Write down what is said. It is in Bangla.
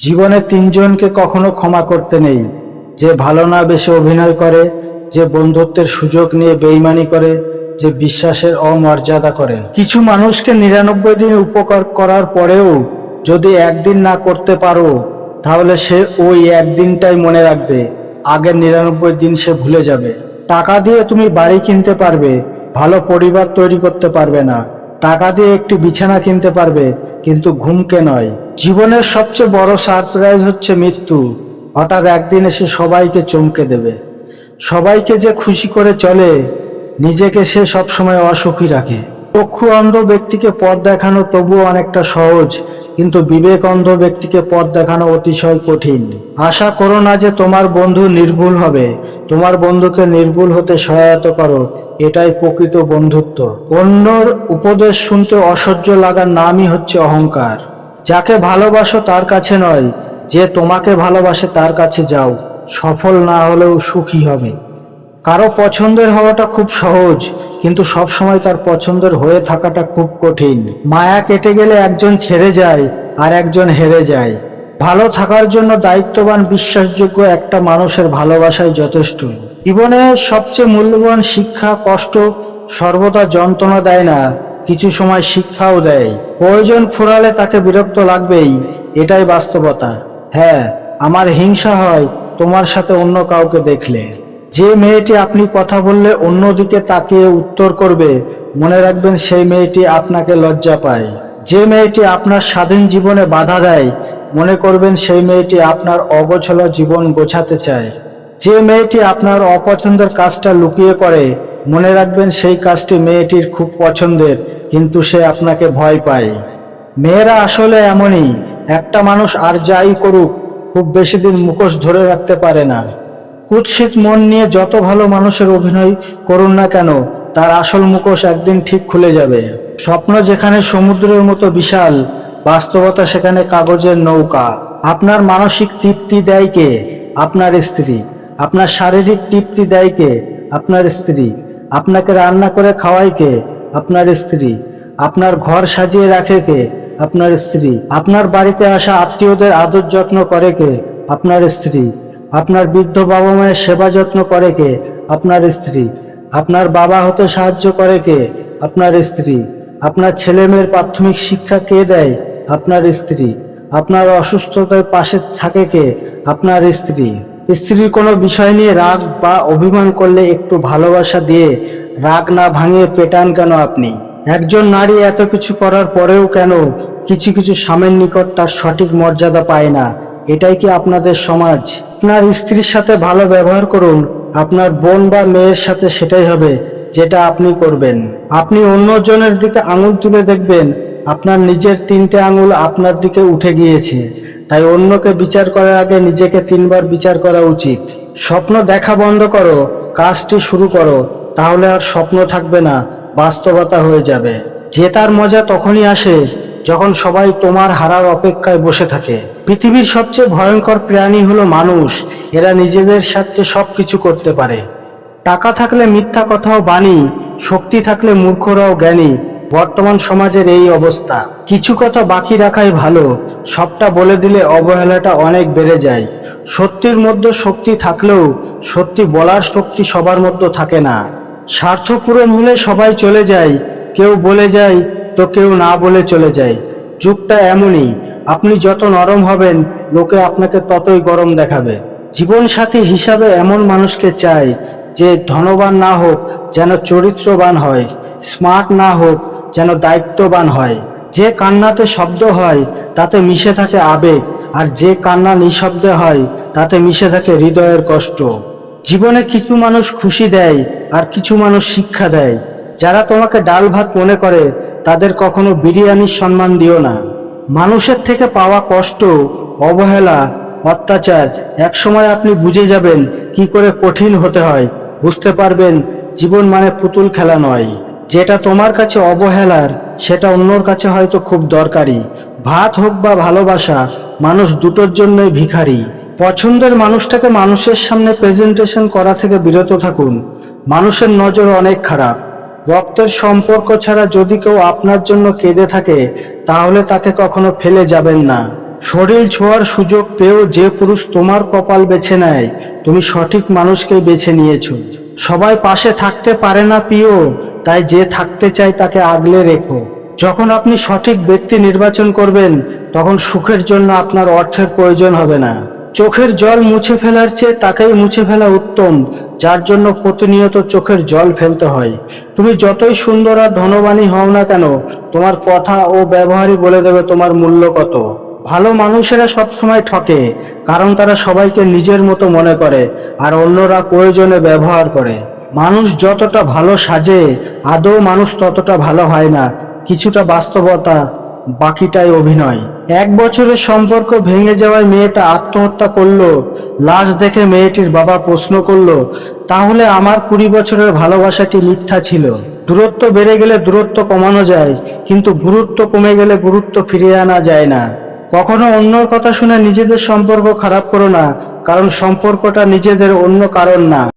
জীবনে তিনজনকে কখনো ক্ষমা করতে নেই। যে ভালো না বেশি অভিনয় করে, যে বন্ধুত্বের সুযোগ নিয়ে বেইমানি করে, যে বিশ্বাসের অমর্যাদা করে। কিছু মানুষকে নিরানব্বই দিন উপকার করার পরেও যদি একদিন না করতে পারো, তাহলে সে ওই একদিনটাই মনে রাখবে। আগের নিরানব্বই দিন সে ভুলে যাবে। টাকা দিয়ে তুমি বাড়ি কিনতে পারবে, ভালো পরিবার তৈরি করতে পারবে না। টাকা দিয়ে একটি বিছানা কিনতে পারবে কিন্তু ঘুমকে নয়। জীবনের সবচেয়ে বড় সারপ্রাইজ হচ্ছে মৃত্যু। হঠাৎ একদিন এসে সবাইকে চমকে দেবে। সবাইকে যে খুশি করে চলে, নিজেকে সে সবসময় অসুখী রাখে। চক্ষু অন্ধ ব্যক্তিকে পথ দেখানো তবুও অনেকটা সহজ, কিন্তু বিবেক অন্ধ ব্যক্তিকে পথ দেখানো অতিশয় কঠিন। আশা করো না যে তোমার বন্ধু নির্ভুল হবে। তোমার বন্ধুকে নির্ভুল হতে সহায়তা করো। এটাই প্রকৃত বন্ধুত্ব। অন্যর উপদেশ শুনতে অসহ্য লাগার নামই হচ্ছে অহংকার। যাকে ভালোবাসো তার কাছে নয়, যে তোমাকে ভালোবাসে তার কাছে যাও। সফল না হলেও সুখী হবে। কারও পছন্দের হওয়াটা খুব সহজ, কিন্তু সব সময় তার পছন্দের হয়ে থাকাটা খুব কঠিন। মায়া কেটে গেলে একজন ছেড়ে যায় আর একজন হেরে যায়। ভালো থাকার জন্য দায়িত্ববান, বিশ্বাসযোগ্য একটা মানুষের ভালোবাসাই যথেষ্ট। জীবনে সবচেয়ে মূল্যবান শিক্ষা, কষ্ট সর্বদা যন্ত্রণা দেয় না, কিছু সময় শিক্ষাও দেয়। প্রয়োজন ফুরালে তাকে বিরক্ত লাগবেই, এটাই বাস্তবতা। হ্যাঁ আমার হিংসা হয় তোমার সাথে অন্য কাউকে দেখলে। যে মেয়েটি আপনি কথা বললে অন্যদিকে তাকিয়ে উত্তর করবে, মনে রাখবেন সেই মেয়েটি আপনাকে লজ্জা পায়। যে মেয়েটি আপনার স্বাধীন জীবনে বাধা দেয়, মনে করবেন সেই মেয়েটি আপনার অগোছলা জীবন গোছাতে চায়। যে মেয়েটি আপনার অপছন্দের কাজটা লুকিয়ে করে, মনে রাখবেন সেই কাজটি মেয়েটির খুব পছন্দের, কিন্তু সে আপনাকে ভয় পায়। মেয়েরা আসলে এমনই, একটা মানুষ আর যাই করুক, খুব বেশি দিন মুখোশ ধরে রাখতে পারে না। কুৎসিত মন নিয়ে যত ভালো মানুষের অভিনয় করুন না কেন, তার আসল মুখোশ একদিন ঠিক খুলে যাবে। স্বপ্ন যেখানে সমুদ্রের মতো বিশাল, বাস্তবতা সেখানে কাগজের নৌকা। আপনার মানসিক তৃপ্তি দেয় কে? আপনার স্ত্রী। আপনার শারীরিক তৃপ্তি দেয় কে? আপনার স্ত্রী। আপনাকে রান্না করে খাওয়ায় কে? আপনার স্ত্রী। আপনার ঘর সাজিয়ে রাখে কে? আপনার স্ত্রী। আপনার বাড়িতে আসা আত্মীয়দের আদর যত্ন করে কে? আপনার স্ত্রী। আপনার বৃদ্ধ বাবা মায়ের সেবা যত্ন করে কে? আপনার স্ত্রী। আপনার বাবা হতে সাহায্য করে কে? আপনার স্ত্রী। আপনার ছেলে মেয়ের প্রাথমিক শিক্ষা কে দেয়? আপনার স্ত্রী। আপনার অসুস্থতার পাশে থাকে কে? আপনার স্ত্রী। স্ত্রীর কোনো বিষয় নিয়ে রাগ বা অভিমান করলে একটু ভালোবাসা দিয়ে রাগ না ভাঙিয়ে পেটান কেন আপনি? একজন নারী এত কিছু করার পরেও কেন কিছু কিছু স্বামীর নিকট তার সঠিক মর্যাদা পায় না? এটাই কি আপনাদের সমাজ? আপনার স্ত্রীর সাথে ভালো ব্যবহার করুন, আপনার বোন বা মেয়ের সাথে সেটাই হবে যেটা আপনি করবেন। আপনি অন্যজনের দিকে আঙুল তুলে দেখবেন, আপনার নিজের তিনটে আঙুল আপনার দিকে উঠে গিয়েছে। তাই অন্যকে বিচার করার আগে নিজেকে তিনবার বিচার করা উচিত। স্বপ্ন দেখা বন্ধ করো, কাজটি শুরু করো, তাহলে আর স্বপ্ন থাকবে না, বাস্তবতা হয়ে যাবে। জেতার মজা তখনই আসে যখন সবাই তোমার হারার অপেক্ষায় বসে থাকে। পৃথিবীর সবচেয়ে ভয়ঙ্কর প্রাণী হলো মানুষ, এরা নিজেদের স্বার্থে সবকিছু করতে পারে। টাকা থাকলে মিথ্যা কথাও বাণী, শক্তি থাকলে মূর্খরাও জ্ঞানী, বর্তমান সমাজের এই অবস্থা। কিছু কথা বাকি রাখাই ভালো সবটা বলে দিলে অবহেলাটা অনেক বেড়ে যায়। সত্যির মধ্যে শক্তি থাকলেও সত্যি বলার শক্তি সবার মধ্যে থাকে না। স্বার্থ পূরণ হলে সবাই চলে যায়, কেউ বলে যায় তো কেউ না বলে চলে যায়। যুগটা এমনই, আপনি যত নরম হবেন, লোকে আপনাকে ততই গরম দেখাবে। জীবন সাথী হিসাবে এমন মানুষকে চাই যে ধনবান না হোক, যেন চরিত্রবান হয়, স্মার্ট না হোক, যেন দায়িত্ববান হয়। যে কান্নাতে শব্দ হয় তাতে মিশে থাকে আবেগ, আর যে কান্না নিঃশব্দে হয়, তাতে মিশে থাকে হৃদয়ের কষ্ট। জীবনে কিছু মানুষ খুশি দেয়, আর কিছু মানুষ শিক্ষা দেয়। যারা তোমাকে ডাল ভাত মনে করে, তাদের কখনো বিরিয়ানির সম্মান দিও না। মানুষের থেকে পাওয়া কষ্ট, অবহেলা, অত্যাচার, একসময় আপনি বুঝে যাবেন কি করে কঠিন হতে হয়। বুঝতে পারবেন, জীবন মানে পুতুল খেলা নয়। যেটা তোমার কাছে অবহেলার, সেটা অন্যর কাছে হয়তো খুব দরকারি। ভাত হোক বা ভালোবাসা, মানুষ দুটোর জন্যই ভিখারি। পছন্দের মানুষটাকে মানুষের সামনে প্রেজেন্টেশন করা থেকে বিরত থাকুন। মানুষের নজর অনেক খারাপ। রক্তের সম্পর্ক ছাড়া যদি কেউ আপনার জন্য কেঁদে থাকে, তাহলে তাকে কখনো ফেলে যাবেন না। শরীর ছোঁয়ার সুযোগ পেয়েও যে পুরুষ তোমার কপাল বেছে নেয়, তুমি সঠিক মানুষকে বেছে নিয়েছো। সবাই পাশে থাকতে পারে না প্রিয়, তাই যে থাকতে চায় তাকে আগলে রেখো। যখন আপনি সঠিক ব্যক্তি নির্বাচন করবেন, তখন সুখের জন্য আপনার অর্থের প্রয়োজন হবে না। চোখের জল মুছে ফেলার চেয়ে তাকেই মুছে ফেলা উত্তম, যার জন্য প্রতিনিয়ত চোখের জল ফেলতে হয়। তুমি যতই সুন্দর আর ধনবানী হও না কেন, তোমার কথা ও ব্যবহারই বলে দেবে তোমার মূল্য কত। ভালো মানুষেরা সবসময় ঠকে, কারণ তারা সবাইকে নিজের মতো মনে করে, আর অন্যরা প্রয়োজনে ব্যবহার করে। মানুষ যতটা ভালো সাজে, আদৌ মানুষ ততটা ভালো হয় না। কিছুটা বাস্তবতা, বাকিটাই অভিনয়। এক বছরের সম্পর্ক ভেঙে যাওয়ায় মেয়েটা আত্মহত্যা করল, লাশ দেখে মেয়েটির বাবা প্রশ্ন করল, তাহলে আমার কুড়ি বছরের ভালোবাসাটি মিথ্যা ছিল? দূরত্ব বেড়ে গেলে দূরত্ব কমানো যায়, কিন্তু গুরুত্ব কমে গেলে গুরুত্ব ফিরিয়ে আনা যায় না। কখনো অন্যর কথা শুনে নিজেদের সম্পর্ক খারাপ করো না, কারণ সম্পর্কটা নিজেদের অন্য কারণ না।